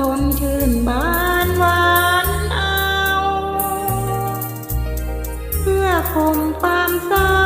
ทนชื่นบานหวานเอา เพื่อคมความเศร้า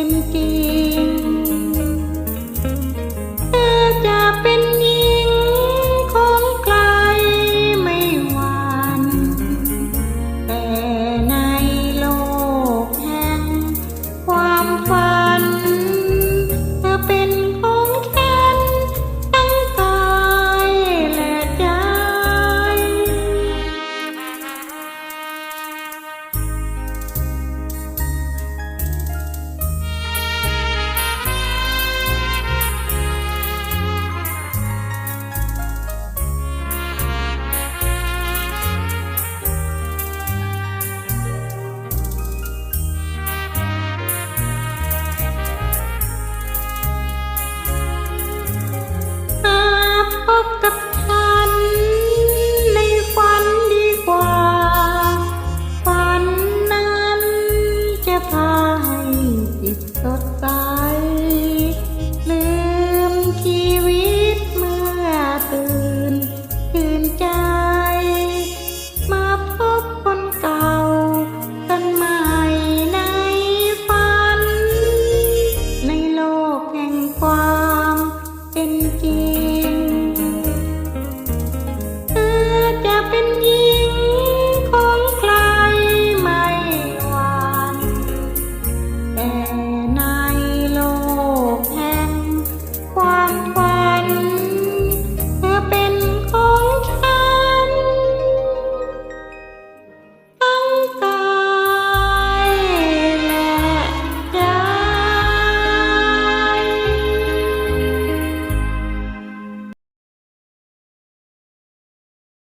i'm been given. of the